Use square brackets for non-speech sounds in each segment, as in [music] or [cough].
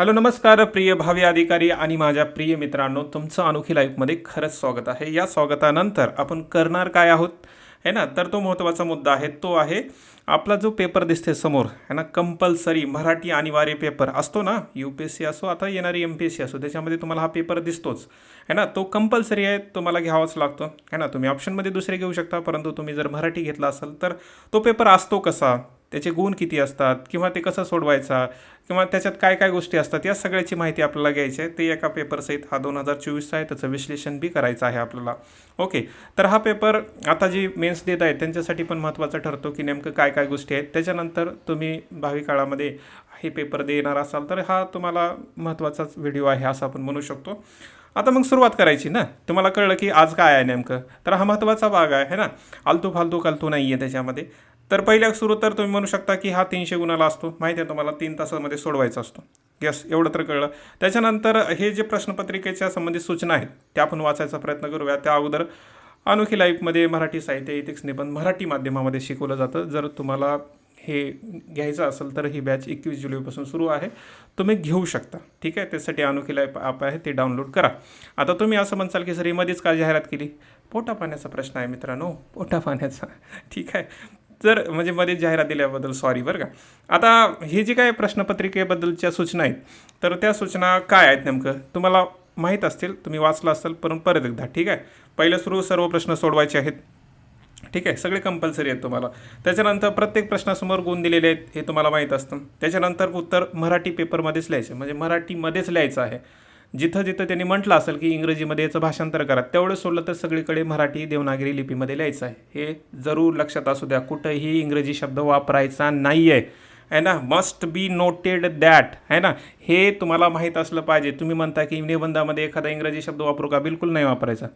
Hello नमस्कार प्रिय भावी अधिकारी आणि माझ्या प्रिय मित्रांनो तुमचं अनोखी लाईफमध्ये खरंच स्वागत आहे. या स्वागतानंतर आपण करणार काय आहोत? है ना? तर तो महत्त्वाचा मुद्दा आहे तो आहे आपला जो पेपर दिसते समोर है ना? कंपल्सरी मराठी अनिवार्य पेपर असतो ना? यू पी एस सी असो आता येणारी एम पी एस सी असो त्याच्यामध्ये तुम्हाला हा पेपर दिसतोच है ना? तो कंपल्सरी आहे तुम्हाला घ्यावाच लागतो है ना? तुम्ही ऑप्शनमध्ये दुसरे घेऊ शकता परंतु तुम्ही जर मराठी घेतला असाल तर तो पेपर असतो कसा? त्याचे गुण किती असतात? किंवा ते कसं सोडवायचा? किंवा त्याच्यात काय काय गोष्टी असतात? या सगळ्याची माहिती आपल्याला घ्यायची आहे. ते एका पेपरसहित हा दोन हजार चोवीसचा आहे. त्याचं विश्लेषण बी करायचं आहे आपल्याला. ओके तर हा पेपर आता जी मेन्स देत आहेत त्यांच्यासाठी पण महत्त्वाचा ठरतो की नेमकं काय काय गोष्टी आहेत. त्याच्यानंतर तुम्ही भावी काळामध्ये हे पेपर देणार असाल तर हा तुम्हाला महत्त्वाचाच व्हिडिओ आहे असं आपण म्हणू शकतो. आता मग सुरुवात करायची ना? तुम्हाला कळलं की आज काय आहे नेमकं? तर हा महत्त्वाचा भाग आहे है ना? आलतू फालतू कालतू नाही आहे त्याच्यामध्ये. तर पहिल्या सुरू तर तुम्ही म्हणू शकता की हा तीनशे गुणाला असतो. माहिती आहे तुम्हाला तीन तासामध्ये सोडवायचा असतो. यस एवढं तर कळलं. त्याच्यानंतर हे जे प्रश्नपत्रिकेच्या संबंधित सूचना आहेत त्या आपण वाचायचा प्रयत्न करूया. त्या अगोदर अनोखी लाईफमध्ये मराठी साहित्य इतिक्स निबंध मराठी माध्यमामध्ये शिकवलं जातं. जर तुम्हाला हे घ्यायचं असेल तर ही बॅच एकवीस जुलैपासून सुरू आहे. तुम्ही घेऊ शकता. ठीक आहे? त्यासाठी अनोखी लाईफ ॲप आहे ते डाउनलोड करा. आता तुम्ही असं म्हणसाल की सर ही मध्येच का जाहिरात केली. पोटा पाण्याचा प्रश्न आहे मित्रांनो. पोटा पाण्याचा. ठीक आहे? तर म्हणजे मध्ये जाहिरात दिल्याबद्दल सॉरी बरं का. आता हे जी काय प्रश्नपत्रिकेबद्दलच्या सूचना आहेत तर त्या सूचना काय आहेत नेमकं? तुम्हाला माहीत असतील तुम्ही वाचलं असेल परंतु परत एकदा ठीक आहे? पहिलं सुरू सर्व प्रश्न सोडवायचे आहेत. ठीक आहे सगळे कंपल्सरी आहेत तुम्हाला. त्याच्यानंतर प्रत्येक प्रश्नासमोर गुण दिलेले आहेत हे तुम्हाला माहीत असतं. त्याच्यानंतर उत्तर मराठी पेपरमध्येच लिहायचं म्हणजे मराठीमध्येच लिहायचं आहे. जिथं जिथं त्यांनी म्हटलं असेल की इंग्रजीमध्ये याचं भाषांतर करा तेवढं सोडलं तर सगळीकडे मराठी देवनागरी लिपीमध्ये लिहायचं आहे. हे जरूर लक्षात असू द्या कुठंही इंग्रजी शब्द वापरायचा नाही आहे आहे ना? मस्ट बी नोटेड दॅट आहे ना? हे तुम्हाला माहीत असलं पाहिजे. तुम्ही म्हणता की निबंधामध्ये एखादा इंग्रजी शब्द वापरू का? बिलकुल नाही वापरायचा.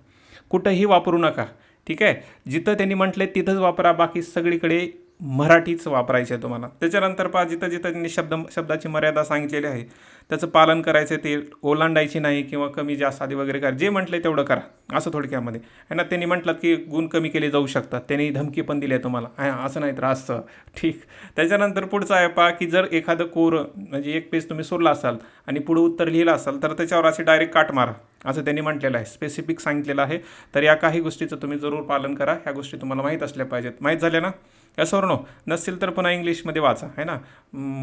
कुठंही वापरू नका. ठीक आहे? जिथं त्यांनी म्हटले तिथंच वापरा बाकी सगळीकडे मराठीच वापरायचे आहे तुम्हाला. त्याच्यानंतर पहा जिथं जिथं त्यांनी शब्द शब्दाची मर्यादा सांगितलेली आहे त्याचं पालन करायचं ते ओलांडायची नाही किंवा कमी जास्त आधी वगैरे करा. जे म्हटलं तेवढं करा असं थोडक्यामध्ये. आहे ना त्यांनी म्हटलं की गुण कमी केले जाऊ शकतात. त्यांनी धमकी पण दिली आहे तुम्हाला. हां असं नाही तर असं. ठीक. त्याच्यानंतर पुढचं आहे पहा की जर एखादं कोरं म्हणजे एक पेज तुम्ही सोडला असाल आणि पुढं उत्तर लिहिलं असाल तर त्याच्यावर असे डायरेक्ट काट मारा. असं त्यांनी म्हटलेलं आहे. स्पेसिफिक सांगितलेलं आहे. तर या काही गोष्टीचं तुम्ही जरूर पालन करा. ह्या गोष्टी तुम्हाला माहीत असल्या पाहिजेत. माहीत झाल्या ना? यासवर नो नसेल तर पुन्हा इंग्लिशमध्ये वाचा आहे ना?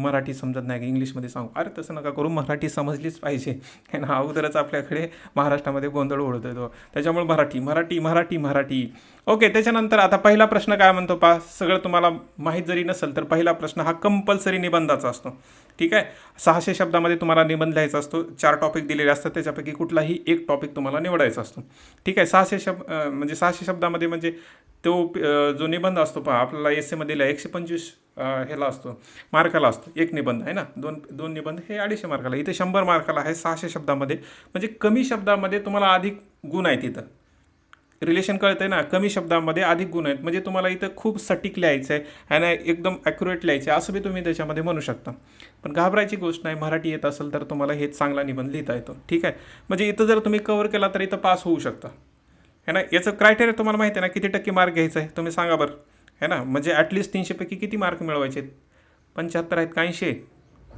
मराठी समजत नाही की इंग्लिशमध्ये सांगू. अरे तसं नका करू मराठी समजलीच पाहिजे. है ना? अगोदरच आपल्याकडे महाराष्ट्रामध्ये गोंधळ ओढत येतो त्याच्यामुळे मराठी मराठी मराठी मराठी. ओके त्याच्यानंतर आता पहिला प्रश्न काय म्हणतो पा? सगळं तुम्हाला माहीत जरी नसेल तर पहिला प्रश्न हा कंपल्सरी निबंधाचा असतो. ठीक आहे? सहाशे शब्दामध्ये तुम्हाला निबंध लिहायचा असतो. चार टॉपिक दिलेले असतात त्याच्यापैकी कुठलाही एक टॉपिक तुम्हाला निवडायचा असतो. ठीक आहे? सहाशे शब्द म्हणजे सहाशे शब्दामध्ये म्हणजे तो जो निबंध असतो पहा आपल्याला एस एमध्ये एकशे पंचवीस ह्याला असतो. मार्काला असतो. एक निबंध आहे ना? दोन दोन निबंध हे अडीचशे मार्काला. इथे शंभर मार्काला आहे सहाशे शब्दामध्ये. म्हणजे कमी शब्दामध्ये तुम्हाला अधिक गुण आहे तिथं रिलेशन कळतंय ना कमी शब्दामध्ये अधिक गुण आहेत. म्हणजे तुम्हाला इथं खूप सटीक लिहायचं आहे आणि एकदम ॲक्युरेट लिहायचं आहे असं बी तुम्ही त्याच्यामध्ये म्हणू शकता. पण घाबरायची गोष्ट नाही मराठी येत असेल तर तुम्हाला हे चांगला निबंध लिहिता येतो. ठीक आहे? म्हणजे इथं जर तुम्ही कवर केला तर इथं पास होऊ शकता. है ना? याचं क्रायटेरिया तुम्हाला माहिती आहे ना किती टक्के मार्क घ्यायचं आहे? तुम्ही सांगा बरं. है ना? म्हणजे ॲटलिस्ट तीनशेपैकी किती मार्क मिळवायचे आहेत? पंच्याहत्तर आहेत का ऐंशी आहेत?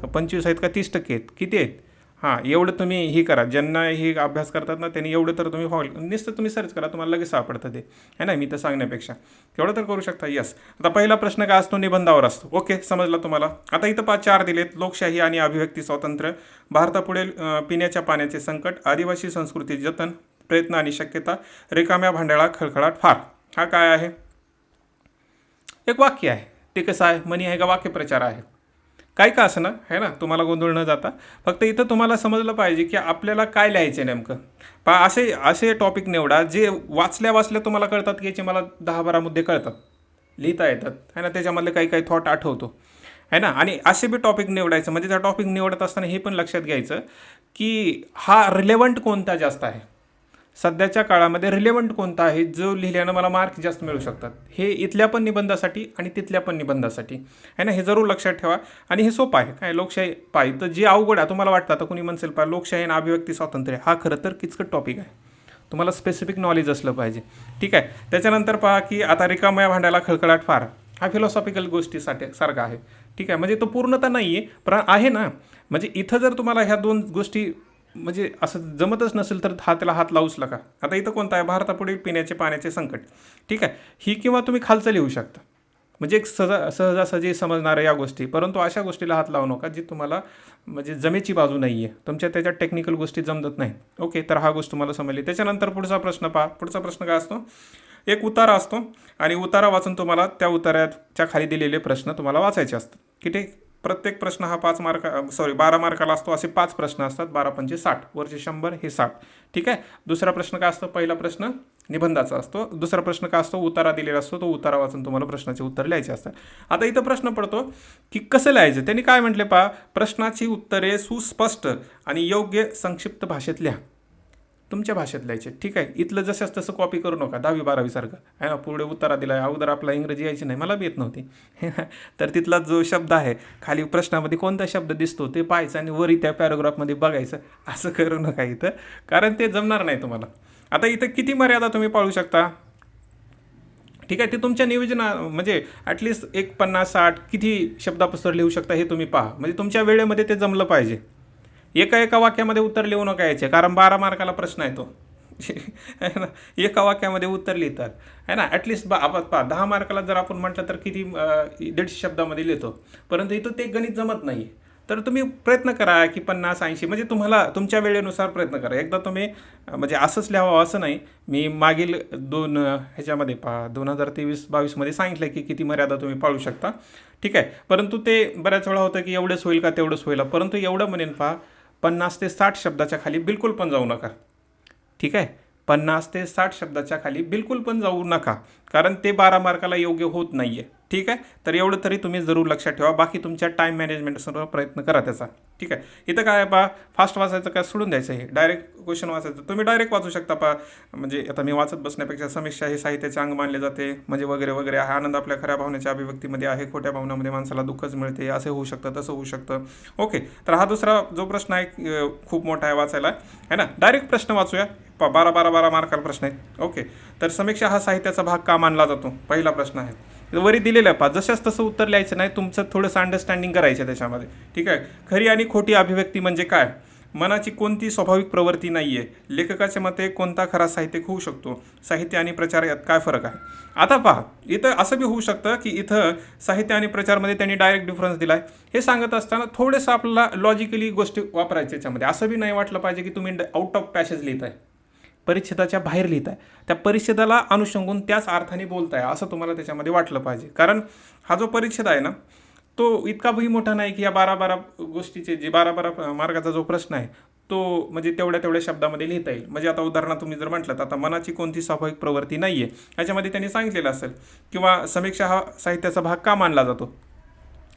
का पंचवीस आहेत? का तीस टक्के आहेत? किती आहेत? हां एवढं तुम्ही ही करा. ज्यांना ही अभ्यास करतात ना त्यांनी एवढं तर तुम्ही फॉल नुसतं तुम्ही सर्च करा तुम्हाला लगेच सापडतं ते. है ना? मी तर सांगण्यापेक्षा. तेवढं तर करू शकता. यस आता पहिला प्रश्न काय असतो? निबंधावर असतो. ओके समजला तुम्हाला? आता इथं पाच चार दिलेत. लोकशाही आणि अभिव्यक्ती स्वातंत्र्य. भारतापुढे पिण्याच्या पाण्याचे संकट आदिवासी संस्कृती जतन प्रयत्न आणि शक्यता रिकाम्या भांड्याळा खळखळाट फार. हा काय आहे? एक वाक्य आहे. ते कसं आहे मनी आहे का? वाक्यप्रचार आहे. काय का असं ना? आहे ना? तुम्हाला गोंधळ न जाता. फक्त इथं तुम्हाला समजलं पाहिजे की आपल्याला काय लिहायचं आहे नेमकं. पा असे असे टॉपिक निवडा जे वाचल्या वाचल्या तुम्हाला कळतात की याचे मला दहा बारा मुद्दे कळतात. लिहिता येतात. आहे ना? त्याच्यामधले काही काही थॉट आठवतो. आहे ना? आणि असे बी टॉपिक निवडायचं. म्हणजे त्या टॉपिक निवडत असताना हे पण लक्षात घ्यायचं की हा रिलेवंट कोणता जास्त आहे? सध्याच्या काळामध्ये रिलेवंट कोणता आहे जो लिहिल्यानं मला मार्क जास्त मिळू शकतात? हे इथल्या पण निबंधासाठी आणि तिथल्या पण निबंधासाठी. आहे ना? हे जरूर लक्षात ठेवा. आणि हे सोपं आहे. काय? लोकशाही पाय तर जे अवघड आहे तुम्हाला वाटतं आता कुणी म्हणसेल पा लोकशाही आणि अभिव्यक्ती स्वातंत्र्य हा खरं तर किचकट टॉपिक आहे. तुम्हाला स्पेसिफिक नॉलेज असलं पाहिजे. ठीक आहे? त्याच्यानंतर पहा की आता रिकाम्या भांड्याला खळखळाट फार. हा फिलॉसॉफिकल गोष्टीसाठी सारखा आहे. ठीक आहे? म्हणजे तो पूर्णता नाही आहे पण आहे ना? म्हणजे इथं जर तुम्हाला ह्या दोन गोष्टी म्हणजे असं जमतच नसेल तर हा त्याला हात लावूच नका. आता इथं कोणता आहे? भारतापुढील पिण्याचे पाण्याचे संकट. ठीक आहे? ही किंवा तुम्ही खालचं लिहू शकता. म्हणजे एक सहजा सहजासहजी समजणाऱ्या या गोष्टी. परंतु अशा गोष्टीला हात लावू नका जी तुम्हाला म्हणजे जमेची बाजू नाही आहे तुमच्या त्याच्यात टेक्निकल गोष्टी जमत नाही ओके तर हा गोष्ट तुम्हाला समजली. त्याच्यानंतर पुढचा प्रश्न पहा. पुढचा प्रश्न काय असतो? एक उतारा असतो आणि उतारा वाचून तुम्हाला त्या उताराच्या खाली दिलेले प्रश्न तुम्हाला वाचायचे असतात. किती प्रत्येक प्रश्न हा पाच मार्क सॉरी बारा मार्काला असतो असे पाच प्रश्न असतात बारा पंचे साठ वरचे शंभर हे साठ. ठीक आहे? दुसरा प्रश्न काय असतो? पहिला प्रश्न निबंधाचा असतो. दुसरा प्रश्न काय असतो? उतारा दिलेला असतो. तो उतारा वाचून तुम्हाला प्रश्नाचे उत्तर लिहायचे असतात. आता इथं प्रश्न पडतो की कसं लिहायचं? त्यांनी काय म्हटले पहा? प्रश्नाची उत्तरे सुस्पष्ट आणि योग्य संक्षिप्त भाषेत लिहा. तुमच्या भाषेत लिहायचे. ठीक आहे? इथलं जसंच तसं कॉपी करू नका दहावी बारावीसारखं आहे ना? पुढे उत्तरा दिला आहे अगोदर आपला इंग्रजी यायची नाही. मला बी येत नव्हती. तर तिथला जो शब्द आहे खाली प्रश्नामध्ये कोणता शब्द दिसतो ते पाहायचं आणि वरी त्या पॅराग्राफमध्ये बघायचं. असं करू नका इथं कारण ते जमणार नाही तुम्हाला. आता इथं किती मर्यादा तुम्ही पाळू शकता? ठीक आहे? ते तुमच्या नियोजना म्हणजे ॲटलिस्ट एक पन्नास साठ किती शब्दापुस्तक लिहू शकता हे तुम्ही पहा. म्हणजे तुमच्या वेळेमध्ये ते जमलं पाहिजे. एका एका वाक्यामध्ये उत्तर लिहू नका यायचे कारण बारा मार्काला प्रश्न आहे तो. ना [laughs] एका वाक्यामध्ये उत्तर लिहितात. आहे ना? ॲटलिस्ट बा आपण पहा दहा मार्काला जर आपण म्हटलं तर किती दीडशे शब्दामध्ये लिहितो. परंतु इथं ते गणित जमत नाही. तर तुम्ही प्रयत्न करा की पन्नास ऐंशी म्हणजे तुम्हाला तुमच्या वेळेनुसार प्रयत्न करा. एकदा तुम्ही म्हणजे असंच लिहावं असं नाही. मी मागील दोन ह्याच्यामध्ये पहा दोन हजार तेवीस बावीसमध्ये सांगितलं की किती मर्यादा तुम्ही पाळू शकता. ठीक आहे? परंतु ते बऱ्याच वेळा होतं की एवढंच होईल का तेवढंच होईल. परंतु एवढं म्हणेन पहा पन्नास ते साठ शब्दाच्या खाली बिलकुल पण जाऊ नका. ठीक आहे? पन्नास ते साठ शब्दाच्या खाली बिलकुल पण जाऊ नका कारण ते बारा मार्काला योग्य होत नाही आहे ठीक आहे? तर एवढं तरी तुम्ही जरूर लक्षात ठेवा. बाकी तुमच्या टाईम मॅनेजमेंटसह प्रयत्न करा त्याचा. ठीक आहे? इथं काय पा फास्ट वाचायचं काय सोडून द्यायचं हे? डायरेक्ट क्वेश्चन वाचायचं. तुम्ही डायरेक्ट वाचू शकता पा. म्हणजे आता मी वाचत बसण्यापेक्षा समीक्षा हे साहित्याचे अंग मानले जाते. म्हणजे वगैरे वगैरे हा आनंद आपल्या खऱ्या भावनेच्या अभिव्यक्तीमध्ये आहे. खोट्या भावनामध्ये माणसाला दुःखच मिळते. असं होऊ शकतं तसं होऊ शकतं. ओके तर हा दुसरा जो प्रश्न आहे खूप मोठा आहे वाचायला. आहे ना? डायरेक्ट प्रश्न वाचूया. प बारा बारा बारा मार्काला प्रश्न आहेत. ओके. तर समीक्षा हा साहित्याचा भाग का मानला जातो? पहिला प्रश्न आहे. वरी दिलेला आहे पा जशाच तसं उत्तर लिहायचं नाही तुमचं थोडंसं अंडरस्टँडिंग करायचं त्याच्यामध्ये. ठीक आहे? खरी आणि खोटी अभिव्यक्ती म्हणजे काय? मनाची कोणती स्वाभाविक प्रवृत्ती नाही आहे लेखकाच्या मते कोणता खरा साहित्यिक होऊ शकतो? साहित्य आणि प्रचार यात काय फरक आहे? आता पहा इथं असं बी होऊ शकतं की इथं साहित्य आणि प्रचारमध्ये त्यांनी डायरेक्ट डिफरन्स दिला आहे हे सांगत असताना थोडंसं आपल्याला लॉजिकली गोष्टी वापरायच्या याच्यामध्ये. असं बी नाही वाटलं पाहिजे की तुम्ही आउट ऑफ पॅसेज लिहित आहे परिच्छेदाच्या बाहेर लिहिताय त्या परिच्छेदाला अनुषंगून त्याच अर्थाने बोलताय असं तुम्हाला त्याच्यामध्ये वाटलं पाहिजे. कारण हा जो परिच्छेद आहे ना तो इतका बही मोठा नाही की या बारा बारा गोष्टीचे जे बारा बारा मार्गाचा जो प्रश्न आहे तो म्हणजे तेवढ्या तेवढ्या शब्दामध्ये लिहिता येईल. म्हणजे आता उदाहरणार्थ तुम्ही जर म्हटलं तर आता मनाची कोणती स्वाभाविक प्रवृत्ती नाही आहे याच्यामध्ये त्यांनी सांगितलेलं असेल किंवा समीक्षा हा साहित्याचा भाग का मानला जातो?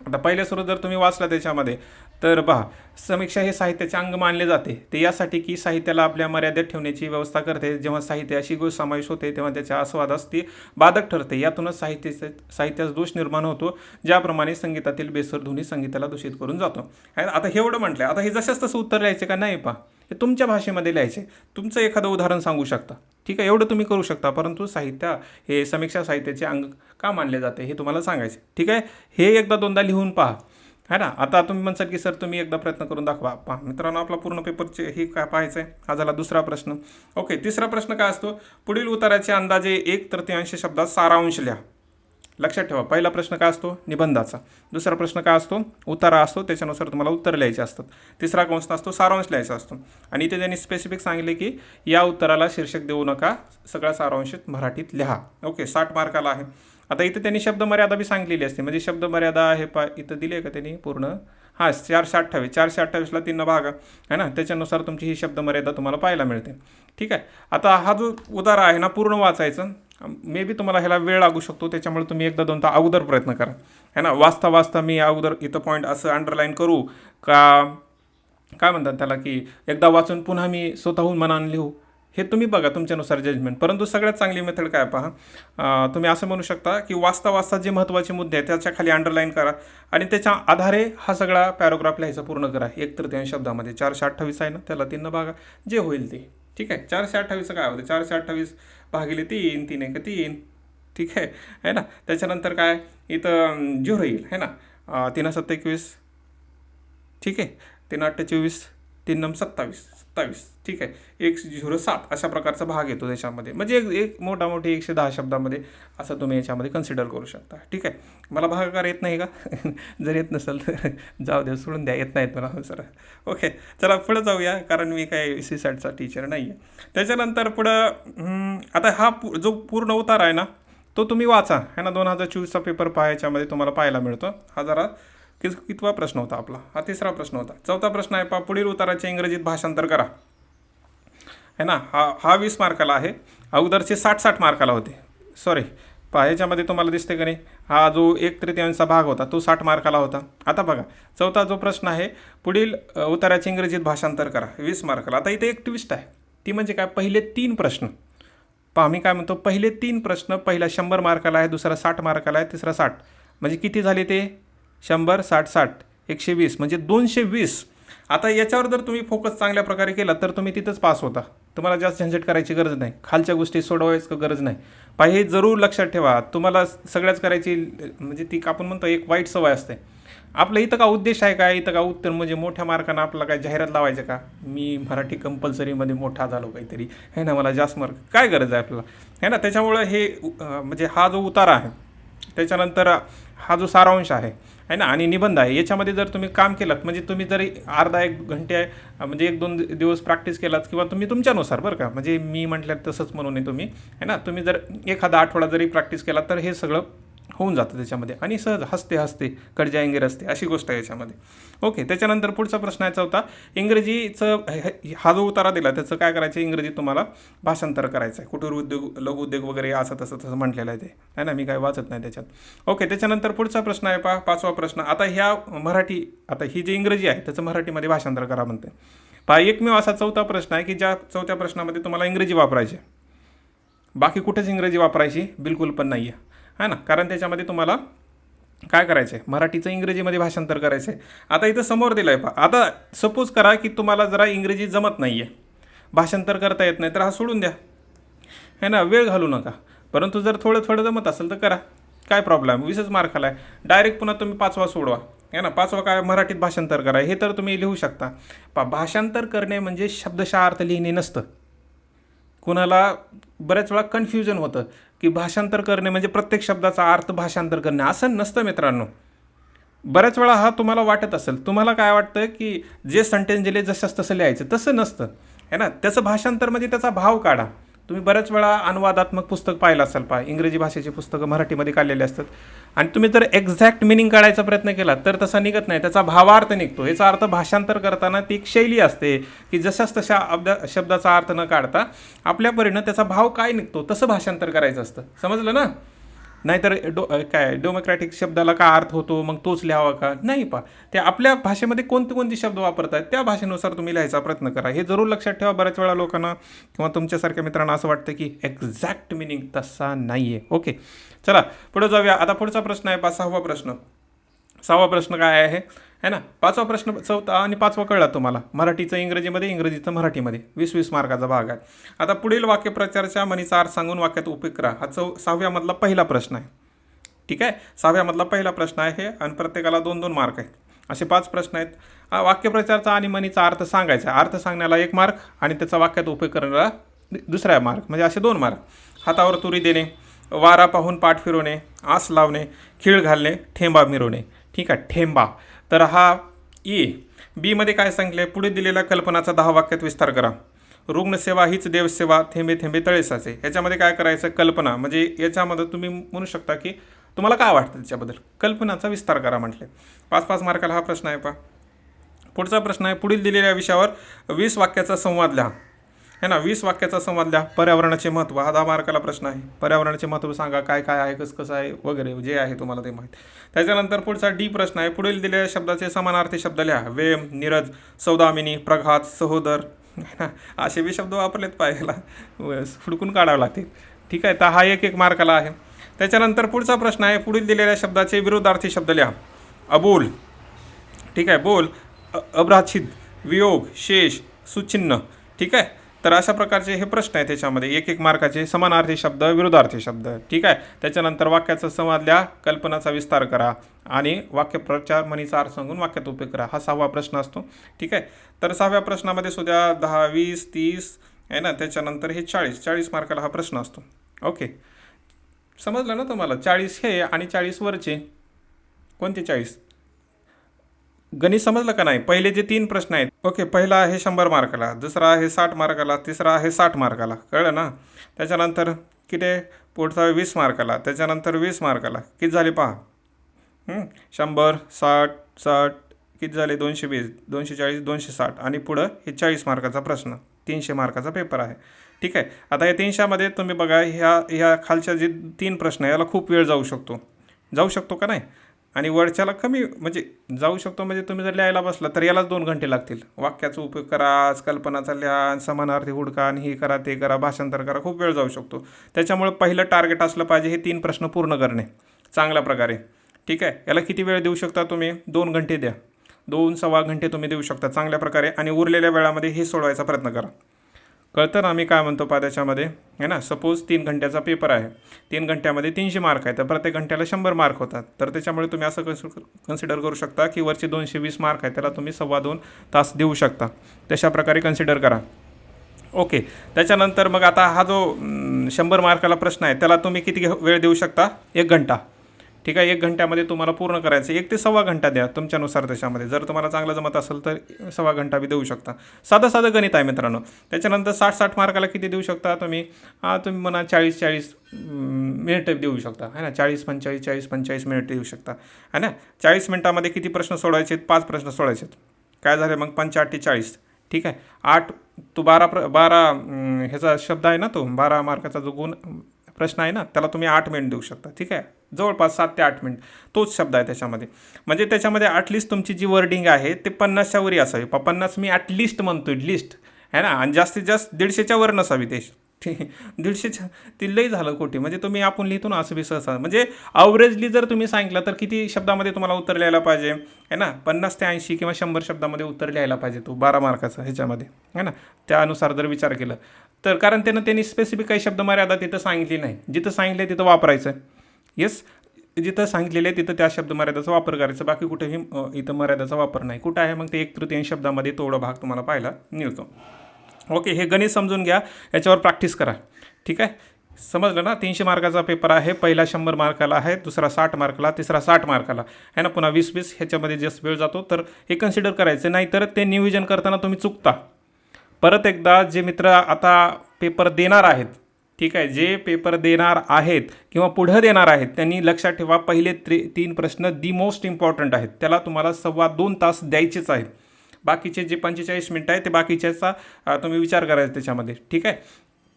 आता पहिल्या सुरू जर तुम्ही वाचला त्याच्यामध्ये तर पहा समीक्षा हे साहित्याचे अंग मानले जाते. ते यासाठी की साहित्याला आपल्या मर्यादेत ठेवण्याची व्यवस्था करते. जेव्हा साहित्याशी गोष्ट समावेश होते तेव्हा त्याच्या आस्वादास ती बाधक ठरते. यातूनच साहित्याचे साहित्यास दोष निर्माण होतो ज्याप्रमाणे संगीतातील बेसर ध्वनी संगीताला दूषित करून जातो. आता हे एवढं म्हटलं आता हे जशाच तसं उत्तर लिहायचे का? नाही पहा. हे तुमच्या भाषेमध्ये लिहायचे. तुमचं एखादं उदाहरण सांगू शकता. ठीक आहे एवढं तुम्ही करू शकता. परंतु साहित्य हे समीक्षा साहित्याचे अंग का मानले जाते हे तुम्हाला सांगायचे. ठीक आहे? हे एकदा दोनदा लिहून पहा. है ना? आता तुम्ही म्हणसाल की सर तुम्ही एकदा प्रयत्न करून दाखवा. पहा मित्रांनो आपला पूर्ण पेपरचे हे काय पाहायचं आहे हा झाला दुसरा प्रश्न. ओके तिसरा प्रश्न काय असतो? पुढील उताराचे अंदाजे एक तृतीयांश शब्दात सारांश लिहा. लक्षात ठेवा. पहिला प्रश्न काय असतो? निबंधाचा. दुसरा प्रश्न काय असतो? उतारा असतो. त्याच्यानुसार तुम्हाला उत्तर लिहायचे असतात. तिसरा कंस असतो सारांश लिहायचा असतो. आणि इथे त्यांनी स्पेसिफिक सांगितले की या उत्तराला शीर्षक देऊ नका सगळा सारांशित मराठीत लिहा. ओके साठ मार्काला आहे. आता इथं त्यांनी शब्द मर्यादा बी सांगलेली असते. म्हणजे शब्द मर्यादा आहे पा इथं दिली आहे का त्यांनी? पूर्ण? हां चारशे अठ्ठावीस. चारशे अठ्ठावीसला तीन भाग. आहे ना? त्याच्यानुसार तुमची ही शब्द मर्यादा तुम्हाला पाहायला मिळते. ठीक आहे? आता हा जो उतारा आहे ना पूर्ण वाचायचं. मे बी तुम्हाला ह्याला वेळ लागू शकतो त्याच्यामुळे तुम्ही एकदा दोनदा अगोदर प्रयत्न करा. है ना? वाचता वाचता मी अगोदर इथं पॉईंट असं अंडरलाईन करू का काय म्हणतात त्याला की एकदा वाचून पुन्हा मी स्वतःहून मनानं लिहू? हे तुम्ही बघा तुमच्यानुसार जजमेंट परंतु सगळ्यात चांगली मेथड काय पहा. तुम्ही असं म्हणू शकता की वाचता वाचता जे महत्त्वाचे मुद्दे आहेत त्याच्याखाली अंडरलाईन करा आणि त्याच्या आधारे हा सगळा पॅरोग्राफ लिहायचा पूर्ण करा. एक तृतीयांश शब्दामध्ये चारशे अठ्ठावीस आहे ना त्याला तीन बघा जे होईल ते. ठीक आहे. चारशे अठ्ठावीसचं काय होतं? चारशे अठ्ठावीस भागिले तीन तीन एक तीन. ठीक आहे. है ना? त्याच्यानंतर काय? इथं झिरो येईल. है ना? तीन सत्ता एकवीस ठीक आहे. तीन आठ चोवीस तीन नम सत्तावीस. सत्तावीस. ठीक आहे. एक झिरो सात अशा प्रकारचा भाग येतो त्याच्यामध्ये. म्हणजे एक एक मोठा मोठी एकशे दहा शब्दामध्ये असं तुम्ही याच्यामध्ये कन्सिडर करू शकता. ठीक आहे. मला भागाकार येत नाही का? [laughs] जर येत नसेल तर जाऊ द्या सोडून द्या. येत नाहीत मला सर. ओके. चला पुढं जाऊया कारण मी काय सी सॅटचा टीचर नाही आहे त्याच्यानंतर पुढं आता हा पू जो पूर्ण उतार आहे ना तो तुम्ही वाचा. है ना दोन हजार चोवीसचा पेपर पाहायच्यामध्ये तुम्हाला पाहायला मिळतो. हा जरा कित कितवा प्रश्न होता आपला? हा तिसरा प्रश्न होता. चौथा प्रश्न आहे पहा पुढील उताराचे इंग्रजीत भाषांतर करा. है ना? हा हा वीस मार्काला आहे. अगोदरचे साठ साठ मार्काला होते. सॉरी पहा याच्यामध्ये तुम्हाला दिसते का नाही? हा जो एक तृतीयांचा भाग होता तो साठ मार्काला होता. आता बघा चौथा जो प्रश्न आहे पुढील उताराचे इंग्रजीत भाषांतर करा. वीस मार्काला. आता इथे एक ट्विस्ट आहे. ती म्हणजे काय? पहिले तीन प्रश्न. पहा मी काय म्हणतो? पहिले तीन प्रश्न पहिला शंभर मार्काला आहे दुसरा साठ मार्काला आहे तिसरा साठ. म्हणजे किती झाले ते? शंभर साठ साठ एकशे वीस म्हणजे दोनशे वीस. आता याच्यावर जर तुम्ही फोकस चांगल्या प्रकारे केला तर तुम्ही तिथंच पास होता. तुम्हाला जास्त झंझट करायची गरज नाही. खालच्या गोष्टी सोडवायची गरज नाही. पहा हे जरूर लक्षात ठेवा. तुम्हाला सगळ्याच करायची म्हणजे ती आपण म्हणतो एक वाईट सवय असते. आपलं इथं का उद्देश आहे का? इथं का उत्तर म्हणजे मोठ्या मार्कानं आपला काय जाहिरात लावायचं का? मी मराठी कंपल्सरीमध्ये मोठा झालो काहीतरी. हे ना मला जास्त मार्क काय गरज आहे आपल्याला? है ना त्याच्यामुळं हे म्हणजे हा जो उतारा आहे त्याच्यानंतर हा जो सारांश आहे है ना? आणि निबंध आहे. याच्यामध्ये जर तुम्ही काम केलात म्हणजे तुम्ही जरी अर्धा एक घंटे म्हणजे एक दोन दिवस प्रॅक्टिस केलात किंवा तुम्ही तुमच्यानुसार बरं का? म्हणजे मी म्हटलं तसंच म्हणून आहे तुम्ही. आहे ना? तुम्ही जर एखादा आठवडा जरी प्रॅक्टिस केला तर हे सगळं होऊन जातं त्याच्यामध्ये. आणि सहज हसते हसते कड जाएंगे रस्ते अशी गोष्ट आहे याच्यामध्ये. ओके त्याच्यानंतर पुढचा प्रश्न याचा होता इंग्रजीचं हे- हा जो उतारा दिला त्याचं काय करायचं? इंग्रजीत तुम्हाला भाषांतर करायचं आहे कुटीर उद्योग लघु उद्योग वगैरे असं तसं तसं म्हटलेलं आहे ते. आहे ना? मी काय वाचत नाही त्याच्यात. ओके त्याच्यानंतर पुढचा प्रश्न आहे पहा पाचवा प्रश्न. आता ह्या मराठी आता ही जी इंग्रजी आहे त्याचं मराठीमध्ये भाषांतर करा म्हणते. पहा एकमेव असा चौथा प्रश्न आहे की ज्या चौथ्या प्रश्नामध्ये तुम्हाला इंग्रजी वापरायची आहे. बाकी कुठेच इंग्रजी वापरायची बिलकुल पण नाही आहे है ना? कारण त्याच्यामध्ये तुम्हाला काय करायचं आहे मराठीचं इंग्रजीमध्ये भाषांतर करायचं आहे आता इथं समोर दिलं आहे पहा. आता सपोज करा की तुम्हाला जरा इंग्रजी जमत नाही आहे भाषांतर करता येत नाही तर हा सोडून द्या. है ना? वेळ घालू नका. परंतु जर थोडं थोडं जमत असेल तर करा. काय प्रॉब्लेम वीसच मार्क आला आहे डायरेक्ट पुन्हा तुम्ही पाचवा सोडवा. है ना? पाचवा काय? मराठीत भाषांतर करा. हे तर तुम्ही लिहू शकता. पा भाषांतर करणे म्हणजे शब्दशः अर्थ लिहिणे नसतं. कुणाला बऱ्याच वेळा कन्फ्युजन होतं. की भाषांतर करणे म्हणजे प्रत्येक शब्दाचा अर्थ भाषांतर करणे. असं नसतं मित्रांनो. बऱ्याच वेळा हा तुम्हाला वाटत असेल तुम्हाला काय वाटतं की जे सेंटेन्स दिले जसं तसं लिहायचं तसं नसतं. है ना? त्याचं भाषांतर म्हणजे त्याचा भाव काढा. तुम्ही बऱ्याच वेळा अनुवादात्मक पुस्तक पाहिलं असाल पहा. इंग्रजी भाषेची पुस्तकं मराठीमध्ये काढलेली असतात. आणि तुम्ही जर एक्झॅक्ट मिनिंग काढायचा प्रयत्न केला तर तसा निघत नाही. त्याचा भावार्थ निघतो. याचा अर्थ भाषांतर करताना ती एक शैली असते की जशाच तशा अब्दा शब्दाचा अर्थ न काढता आपल्या परीनं त्याचा भाव काय निघतो? तसं भाषांतर करायचं असतं. समजलं ना? नाहीतर डो काय डेमोक्रॅटिक शब्दाला काय अर्थ होतो? मग तोच लिहावा का? नाही पा. ते आपल्या भाषेमध्ये कोणते कोणते शब्द वापरतात त्या भाषेनुसार तुम्ही लिहायचा प्रयत्न करा. हे जरूर लक्षात ठेवा बऱ्याच वेळा लोकांना किंवा तुमच्यासारख्या मित्रांना असं वाटतं की एक्झॅक्ट मिनिंग तसा नाही आहे ओके चला पुढे जाऊया. आता पुढचा प्रश्न आहे पा सहावा प्रश्न. सहावा प्रश्न काय आहे? है ना? पाचवा प्रश्न चौथा आणि पाचवा कळला तुम्हाला. मराठीचं इंग्रजीमध्ये इंग्रजीचं मराठीमध्ये. वीस वीस मार्काचा भाग आहे. आता पुढील वाक्यप्रचारच्या मनीचा अर्थ सांगून वाक्यात उपयोग करा. हा चौ सहाव्यामधला पहिला प्रश्न आहे. ठीक आहे? सहाव्यामधला पहिला प्रश्न आहे आणि प्रत्येकाला दोन दोन मार्क आहेत. असे पाच प्रश्न आहेत. वाक्यप्रचारचा आणि मनीचा अर्थ सांगायचा अर्थ सांगण्याला एक मार्क आणि त्याचा वाक्यात उपयोग करण्याला दुसरा मार्क. म्हणजे असे दोन मार्क. हातावर तुरी देणे वारा पाहून पाठ फिरवणे आस लावणे खीळ घालणे ठेंबा मिरवणे. ठीक आहे? ठेंबा. तर हा ई बीमध्ये काय सांगले? पुढे दिलेल्या कल्पनाचा दहा वाक्यात विस्तार करा. रुग्णसेवा हीच देवसेवा थेंबे थेंबे तळेसाचे याच्यामध्ये काय करायचं? कल्पना. म्हणजे याच्यामध्ये तुम्ही म्हणू शकता की तुम्हाला काय वाटतं त्याच्याबद्दल? कल्पनाचा विस्तार करा म्हटले. पाच पाच मार्काला हा प्रश्न आहे पा पुढचा प्रश्न आहे पुढील दिलेल्या विषयावर वीस वाक्याचा संवाद लिहा. हे ना वीस वाक्याचा संवाद लिहा. पर्यावरणाचे महत्त्व हा दहा मार्काला प्रश्न आहे. पर्यावरणाचे महत्त्व सांगा काय काय आहे कसं कसं आहे वगैरे जे आहे तुम्हाला ते माहीत. त्याच्यानंतर पुढचा डी प्रश्न आहे. पुढील दिलेल्या शब्दाचे समानार्थी शब्द लिहा. वेम नीरज सौदामिनी प्रघात सहोदर. ना [laughs] असे बी शब्द वापरलेत पाहायला. फुडकून काढावे लागतील ठीक आहे तर हा एक एक मार्काला आहे. त्याच्यानंतर पुढचा प्रश्न आहे. पुढील दिलेल्या शब्दाचे विरोधार्थी शब्द लिहा. अबोल. ठीक आहे बोल अभ्राछिद अभ्राच्छिद वियोग शेष सुचिन्ह. ठीक आहे? तर अशा प्रकारचे हे प्रश्न आहे त्याच्यामध्ये एक एक मार्काचे समानार्थी शब्द विरुद्धार्थी शब्द. ठीक आहे? त्याच्यानंतर वाक्याचा संवादल्या कल्पनाचा विस्तार करा आणि वाक्य प्रचार म्हणीचा अर्थ सांगून वाक्यात उपयोग करा. हा सहावा प्रश्न असतो. ठीक आहे? तर सहाव्या प्रश्नामध्ये सुद्धा दहा वीस तीस आहे ना? त्याच्यानंतर हे चाळीस. चाळीस मार्काला हा प्रश्न असतो. ओके? समजलं ना तुम्हाला? चाळीस हे आणि चाळीस वरचे. कोणते चाळीस? गणित समजलं का नाही? पहिले जे तीन प्रश्न आहेत ओके पहिला आहे शंभर मार्काला दुसरा आहे साठ मार्काला तिसरा आहे साठ मार्काला कळलं ना? त्याच्यानंतर किती? पुढचा वीस मार्काला त्याच्यानंतर वीस मार्काला किती झाले पहा? शंभर साठ साठ किती झाले? दोनशे वीस दोनशे चाळीस दोनशे साठ आणि पुढं हे चाळीस मार्काचा प्रश्न तीनशे मार्काचा पेपर आहे. ठीक आहे? आता या तीनशेमध्ये तुम्ही बघा ह्या ह्या खालच्या जे तीन प्रश्न आहे याला खूप वेळ जाऊ शकतो. जाऊ शकतो का नाही? आणि वरच्याला कमी म्हणजे जाऊ शकतो म्हणजे तुम्ही जर लिहायला बसला तर यालाच दोन घंटे लागतील. वाक्याचा उपयोग करा कल्पनाचा लिहा समानार्थी हुडका आणि हे करा ते करा भाषांतर करा खूप वेळ जाऊ शकतो. त्याच्यामुळे पहिलं टार्गेट असलं पाहिजे हे तीन प्रश्न पूर्ण करणे चांगल्या प्रकारे. ठीक आहे? याला किती वेळ देऊ शकता तुम्ही? दोन घंटे द्या. दोन सव्वा घंटे तुम्ही देऊ शकता चांगल्या प्रकारे आणि उरलेल्या वेळामध्ये हे सोडवायचा प्रयत्न करा. कळतं ना आम्ही काय म्हणतो पा त्याच्यामध्ये. आहे ना? सपोज तीन घंट्याचा पेपर आहे. तीन घंट्यामध्ये तीनशे मार्क आहे तर प्रत्येक घंट्याला शंभर मार्क होतात. तर त्याच्यामुळे तुम्ही असं कन्सि कन्सिडर करू शकता की वरचे दोनशे वीस मार्क आहे त्याला तुम्ही सव्वा दोन तास देऊ शकता. तशा प्रकारे कन्सिडर करा. ओके त्याच्यानंतर मग आता हा जो शंभर मार्काला प्रश्न आहे त्याला तुम्ही किती वेळ देऊ शकता? एक घंटा. ठीक आहे एक घंट्यामध्ये तुम्हाला पूर्ण करायचं एक ते सव्वा घंटा द्या तुमच्यानुसार त्याच्यामध्ये. जर तुम्हाला चांगलं जमत असेल तर सव्वा घंटा बी देऊ शकता. साधं साधं गणित आहे मित्रांनो. त्याच्यानंतर साठ साठ मार्काला किती देऊ शकता तुम्ही? हा तुम्ही म्हणा चाळीस चाळीस मिनिटं देऊ शकता. है ना? चाळीस पंचेचाळीस चाळीस पंचेचाळीस मिनिटं देऊ शकता. है ना? चाळीस मिनिटामध्ये किती प्रश्न सोडायचे आहेत? पाच प्रश्न सोडायचे आहेत. काय झाले मग? पंचाअट्टी चाळीस. ठीक आहे? आठ तो बारा प्र बारा ह्याचा शब्द आहे ना तो? बारा मार्काचा जो गुण प्रश्न आहे ना? त्याला तुम्ही आठ मिनिट देऊ शकता. ठीक आहे? जवळपास सात ते आठ मिनिट तोच शब्द आहे त्याच्यामध्ये. म्हणजे त्याच्यामध्ये ॲटलिस्ट तुमची जी वर्डिंग आहे ते पन्नासच्या वरी असावी. प- पन्नास मी ॲटलिस्ट म्हणतो लिस्ट है ना? आणि जास्तीत जास्त दीडशेच्या वर नसावी ते. ठीक [laughs] दीडशेच्या ती लई झालं कोटी म्हणजे तुम्ही आपण लिहितो ना असं बी सहसा म्हणजे अवरेजली जर तुम्ही सांगितलं तर किती शब्दामध्ये तुम्हाला उत्तर लिहायला पाहिजे? है ना? पन्नास ते ऐंशी किंवा शंभर शब्दामध्ये उत्तर लिहायला पाहिजे तो बारा मार्काचा ह्याच्यामध्ये. है ना? त्यानुसार जर विचार केला. तर कारण त्यानं त्यांनी स्पेसिफिक काही शब्द मर्यादा तिथं सांगितली नाही. जिथं सांगितलं तिथं वापरायचं येस जिथं सांगितलेलं आहे तिथं त्या शब्द मर्यादाचा वापर करायचा. बाकी कुठेही इथं मर्यादाचा वापर नाही. कुठं आहे मग ते एक तृतीयांश शब्दामध्ये तेवढा भाग तुम्हाला पाहायला मिळतो. ओके हे गणित समजून घ्या. याच्यावर प्रॅक्टिस करा. ठीक आहे? समजलं ना? तीनशे मार्काचा पेपर आहे. पहिला शंभर मार्काला आहे दुसरा साठ मार्काला तिसरा साठ मार्काला. आहे ना? पुन्हा वीस वीस ह्याच्यामध्ये जास्त वेळ जातो. तर हे कन्सिडर करायचं. नाही तर ते नियोजन करताना तुम्ही चुकता. परत एकदा जे मित्र आता पेपर देणार आहेत ठीक आहे जे पेपर देणार आहेत किंवा पुढं देणार आहेत त्यांनी लक्षात ठेवा पहिले त्रे तीन प्रश्न दी मोस्ट इम्पॉर्टंट आहेत. त्याला तुम्हाला सव्वा दोन तास द्यायचेच आहेत. बाकीचे जे पंचेचाळीस मिनटं आहे ते बाकीच्याचा तुम्ही विचार करायचा त्याच्यामध्ये. ठीक आहे?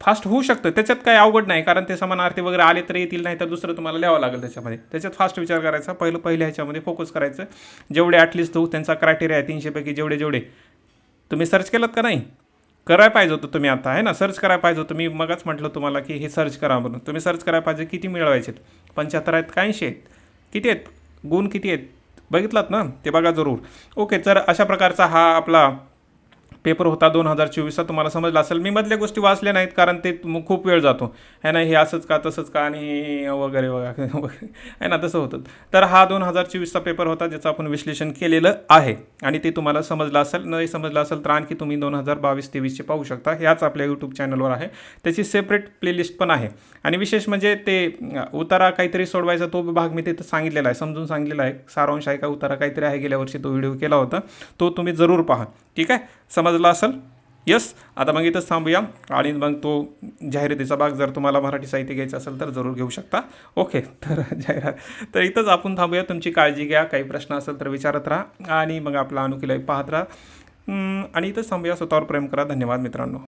फास्ट होऊ शकतं. त्याच्यात काही अवघड नाही कारण ते समानार्थी वगैरे आले तर येतील नाही तर दुसरं तुम्हाला लिहावं लागेल त्याच्यामध्ये. त्याच्यात फास्ट विचार करायचा पहिलं पहिल्या ह्याच्यामध्ये फोकस करायचं. जेवढे ॲटलिस्ट होऊ त्यांचा क्रायटेरिया आहे तीनशेपैकी जेवढे जेवढे. तुम्ही सर्च केलं का नाही? करायला पाहिजे होतं तुम्ही आता आहे ना? सर्च करायला पाहिजे होतं. मी मगच म्हटलं तुम्हाला की हे सर्च करा म्हणून. तुम्ही सर्च करायला पाहिजे किती मिळवायचे पंच्याहत्तर आहेत का ऐंशी आहेत? किती आहेत? गुण किती आहेत? बघितलात ना? ते बघा जरूर. ओके तर अशा प्रकारचा हा आपला पेपर होता दोन हजार चोवीसचा तुम्हाला समजला असेल. मी मधल्या गोष्टी वाचल्या नाहीत कारण ते खूप वेळ जातो. है ना हे असंच का तसंच का आणि वगैरे वगैरे वगैरे. आहे ना तसं होतं. तर हा दोन हजार चोवीसचा पेपर होता ज्याचं आपण विश्लेषण केलेलं आहे. आणि ते तुम्हाला समजलं असेल नाही समजलं असेल तर आणखी तुम्ही दोन हजार बावीस तेवीसचे पाहू शकता. ह्याच आपल्या यूट्यूब चॅनलवर आहे. त्याची सेपरेट प्लेलिस्ट पण आहे. आणि विशेष म्हणजे ते उतारा काहीतरी सोडवायचा तो भाग मी तिथं सांगितलेला आहे. समजून सांगितलेला आहे. सारांश आहे का? उतारा काहीतरी आहे. गेल्या वर्षी तो व्हिडिओ केला होता. तो तुम्ही जरूर पहा. ठीक आहे? समजला असेल? यस आता मग इथंच थांबूया. आणि मग तो जाहिरातीचा भाग जर तुम्हाला मराठी साहित्य घ्यायचं असेल तर जरूर घेऊ शकता. ओके तर [laughs] जाहिरात. तर इथंच आपण थांबूया. तुमची काळजी घ्या. काही प्रश्न असेल तर विचारत राहा. आणि मग आपला अनुकीला पाहत राहा. आणि इथंच थांबूया. स्वतःवर प्रेम करा. धन्यवाद मित्रांनो.